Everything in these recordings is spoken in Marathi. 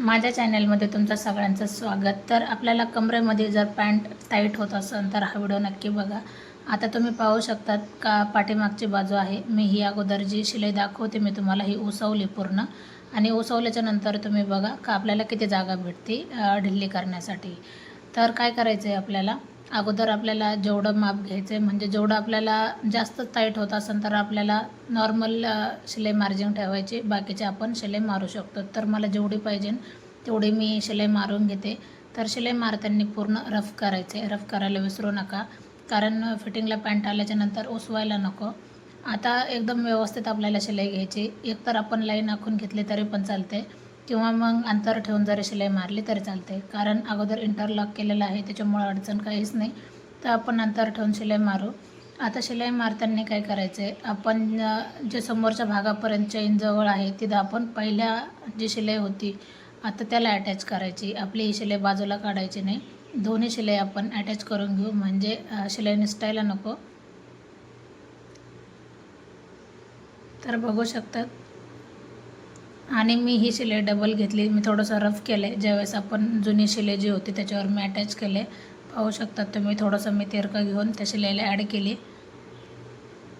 माझ्या चॅनलमध्ये तुमचं सगळ्यांचं स्वागत. तर आपल्याला कमरेमध्ये जर पॅन्ट टाईट होत असेल तर हा व्हिडिओ नक्की बघा. आता तुम्ही पाहू शकतात का पाठीमागची बाजू आहे. मी ही अगोदर जी शिलाई दाखवते मी तुम्हाला ही उसवली पूर्ण. आणि उसवल्याच्या नंतर तुम्ही बघा का आपल्याला किती जागा भेटते ढिल्ली करण्यासाठी. तर काय करायचं आहे आपल्याला? अगोदर आपल्याला जेवढं माप घ्यायचं आहे म्हणजे जेवढं आपल्याला जास्त टाईट होत असेल तर आपल्याला नॉर्मल शिलाई मार्जिन ठेवायची बाकीचे आपण शिलाई मारू शकतो. तर मला जेवढी पाहिजे तेवढी मी शिलाई मारून घेते. तर शिलाई मारताना पूर्ण रफ करायचे रफ करायला विसरू नका. कारण फिटिंगला पॅन्ट आल्याच्यानंतर उसवायला नको. आता एकदम व्यवस्थित आपल्याला शिलाई घ्यायची. एकतर आपण लाईन आखून घेतली तरी पण चालते किंवा मग अंतर ठेवून जरी शिलाई मारली तरी चालते. कारण अगोदर इंटरलॉक केलेलं आहे त्याच्यामुळं अडचण काहीच नाही. तर आपण अंतर ठेवून शिलाई मारू. आता शिलाई मारताना काय करायचं आहे आपण जे समोरच्या भागापर्यंत चैन जवळ आहे तिथं आपण पहिल्या जी शिलाई होती आता त्याला अटॅच करायची. आपली ही शिलाई बाजूला काढायची नाही. दोन्ही शिलाई आपण अटॅच करून घेऊ. म्हणजे शिलाई निसटायला नको. तर बघू शकतात. आणि मी ही शिलाई डबल घेतली. मी थोडंसं रफ केलं आहे ज्यावेळेस आपण जुनी शिलाई जी होती त्याच्यावर मी अटॅच केले पाहू शकतात तुम्ही थोडंसं मी तेरकं घेऊन त्या शिलाईला ॲड केली.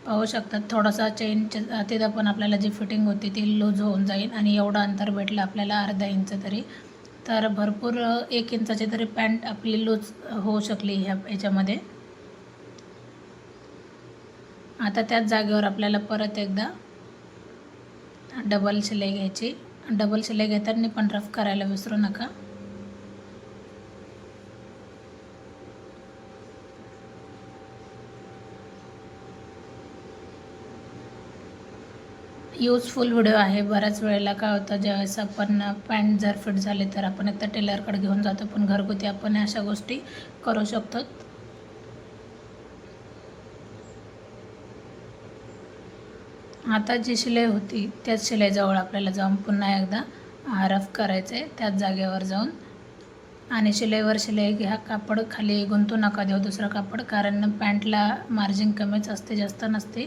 पाहू शकतात थोडासा चेनच्या तिथं पण आपल्याला जी फिटिंग होती ती लूज होऊन जाईल आणि एवढं अंतर भेटलं आपल्याला अर्धा इंच तरी. तर भरपूर एक इंचाची तरी पॅन्ट आपली लूज होऊ शकली ह्या याच्यामध्ये आता त्याच जागेवर आपल्याला परत एकदा डबल शिलाई घ्यायची. डबल शिलाई घेताना पण रफ करायला विसरू नका. यूजफुल व्हिडिओ आहे. बऱ्याच वेळेला काय होतं ज्यावेळेस आपण पॅन्ट जर फिट झाले तर आपण एकतर टेलरकडे घेऊन जातो पण घरगुती आपण अशा गोष्टी करू शकतो. आता जी शिलाई होती त्याच शिलाईजवळ आपल्याला जाऊन पुन्हा एकदा आ, रफ करायचं आहे त्याच जागेवर जाऊन. आणि शिलाईवर शिलाई हा कापड खाली गुंतू नका देऊ दुसरं कापड कारण पॅन्टला मार्जिन कमीच असते जास्त नसते.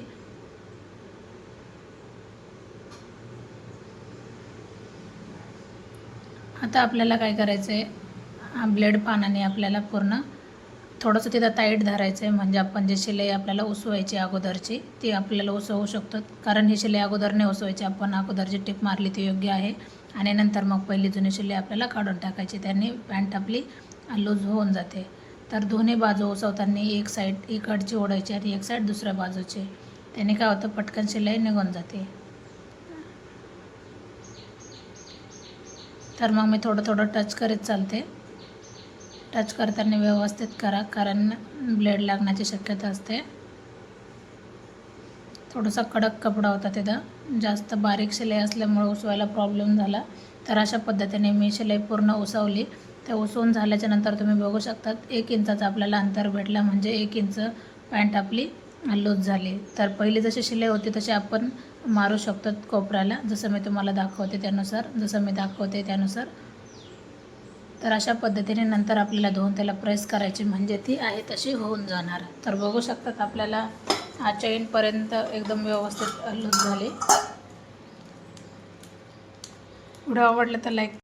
आता आपल्याला काय करायचं आहे ब्लेड पानाने आपल्याला पूर्ण थोडंसं तिथं टाईट धरायचं आहे म्हणजे आपण जी शिलाई आपल्याला उसवायची अगोदरची ती आपल्याला उसवू शकतो. कारण ही शिलाई अगोदर नाही उसवायची. आपण अगोदरची टिप मारली ती योग्य आहे. आणि नंतर मग पहिली जुनी शिलाई आपल्याला काढून टाकायची. त्यांनी पॅन्ट आपली लूज होऊन जाते. तर दोन्ही बाजू उसवताना एक साईड इकडची ओढायची आणि एक साईड दुसऱ्या बाजूची. त्याने काय होतं? पटकन शिलाई निघून जाते. तर मग मी थोडं थोडं टच करीत चालते. टच करताना व्यवस्थित करा कारण ब्लेड लागण्याची शक्यता असते. थोडासा कडक कपडा होता तिथं. जास्त बारीक शिलाई असल्यामुळे उसवायला प्रॉब्लेम झाला. तर अशा पद्धतीने मी शिलाई पूर्ण उसवली. ते उसवून झाल्याच्यानंतर तुम्ही बघू शकतात एक इंचाचा आपल्याला अंतर भेटला म्हणजे एक इंच पॅन्ट आपली लूज झाली. तर पहिली जशी शिलाई होती तशी आपण मारू शकतो कोपऱ्याला. जसं मी तुम्हाला दाखवते त्यानुसार जसं मी दाखवते त्यानुसार. तर अशा पद्धतीने नंतर आपल्याला धुवून त्याला प्रेस करायची म्हणजे ती आहे तशी होऊन जाणार. तर बघू शकतात आपल्याला हा चेनपर्यंत एकदम व्यवस्थित लूज झाली. व्हिडिओ आवडला तर लाईक